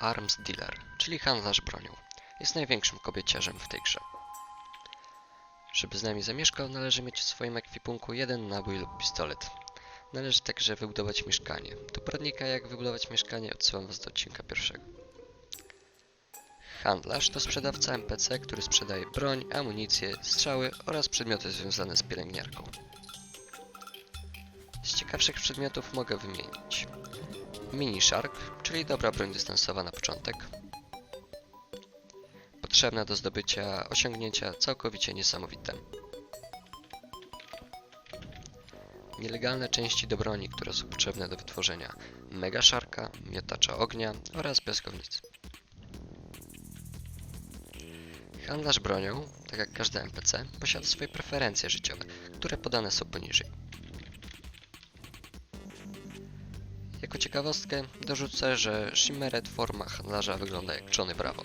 Arms Dealer, czyli handlarz bronią. Jest największym kobieciarzem w tej grze. Żeby z nami zamieszkał, należy mieć w swoim ekwipunku jeden nabój lub pistolet. Należy także wybudować mieszkanie. Do poradnika jak wybudować mieszkanie odsyłam Was do odcinka pierwszego. Handlarz to sprzedawca NPC, który sprzedaje broń, amunicję, strzały oraz przedmioty związane z pielęgniarką. Z ciekawszych przedmiotów mogę wymienić Mini Shark, czyli dobra broń dystansowa na początek. Potrzebna do zdobycia osiągnięcia całkowicie niesamowite. Nielegalne części do broni, które są potrzebne do wytworzenia Mega Sharka, miotacza ognia oraz piaskownicy. Handlarz bronią, tak jak każdy NPC, posiada swoje preferencje życiowe, które podane są poniżej. Jako ciekawostkę dorzucę, że Shimmeret forma handlarza wygląda jak Johnny Bravo.